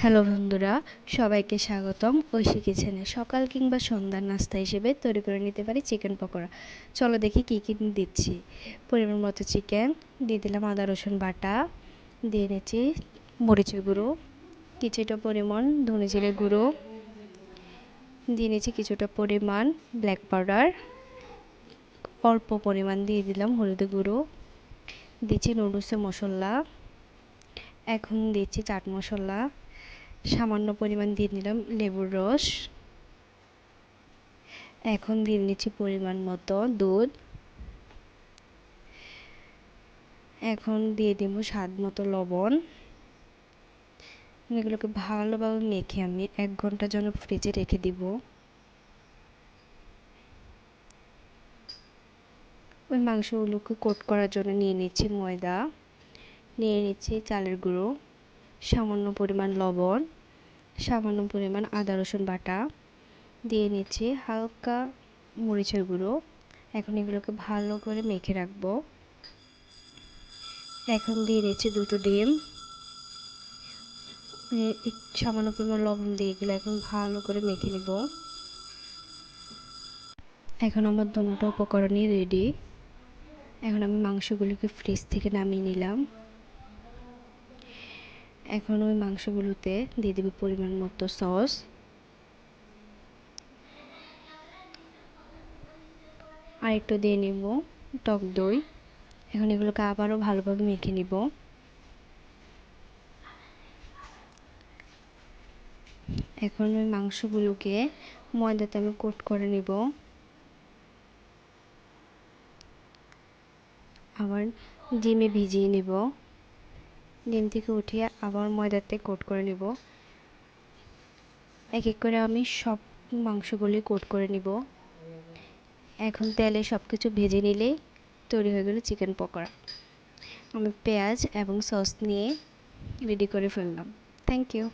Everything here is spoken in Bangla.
হ্যালো বন্ধুরা, সবাইকে স্বাগতম। ঐশী কিচেনে সকাল কিংবা সন্ধ্যার নাস্তা হিসেবে তৈরি করে নিতে পারি চিকেন পকোড়া। চলো দেখি কী কী দিচ্ছি। পরিমাণ মতো চিকেন, দিয়ে দিলাম আদা, রসুন বাটা, দিয়ে নিচ্ছি মরিচের গুঁড়ো, কিছুটা পরিমাণ ধনে জিরে গুঁড়ো, দিয়ে নিচ্ছি কিছুটা পরিমাণ ব্ল্যাক পাউডার অল্প পরিমাণ দিয়ে দিলাম হলুদ গুঁড়ো, দিচ্ছি নুডলসের মশলা, এখন দিচ্ছি চাট মশলা। সামান্য পরিমাণ দিয়ে নিলাম লেবুর রস। এখন দিয়ে নিচ্ছি পরিমাণ মতো দুধ। এখন দিয়ে দিব স্বাদ মতো লবণ। এগুলোকে ভালোভাবে মেখে আমি এক ঘণ্টার জন্য ফ্রিজে রেখে দিব। ওই মাংসগুলোকে কোট করার জন্য নিয়ে নিচ্ছি ময়দা। নিয়ে নিচ্ছি চালের গুঁড়ো, সামান্য পরিমাণ লবণ। সামান্য পরিমাণ আদা, রসুন বাটা দিয়ে নিচ্ছি হালকা মরিচের গুঁড়ো। এখন এগুলোকে ভালো করে মেখে রাখব। এখন দিয়ে নিচ্ছি দুটো ডিম। সামান্য পরিমাণ লবণ দিয়ে এগুলো এখন ভালো করে মেখে নেব। এখন আমার দুটো উপকরণই রেডি এখন আমি মাংসগুলোকে ফ্রিজ থেকে নামিয়ে নিলাম। এখন ওই মাংসগুলোতে দিয়ে দেবো পরিমাণ মতো সস। আর একটু দিয়ে নেব টক দই। এখন এগুলোকে আবারও ভালোভাবে মেখে নিব। এখন ওই মাংসগুলোকে ময়দাতে আমি কোট করে নিব। আবার ডিমে ভিজিয়ে নেব। ডিম থেকে উঠিয়ে আবার ময়দাতে কোট করে নিব। এক এক করে আমি সব মাংসগুলি কোট করে নিব। এখন তেলে সব কিছু ভেজে নিলেই তৈরি হয়ে গেল চিকেন পকোড়া। আমি পেঁয়াজ এবং সস নিয়ে রেডি করে ফেললাম। Thank you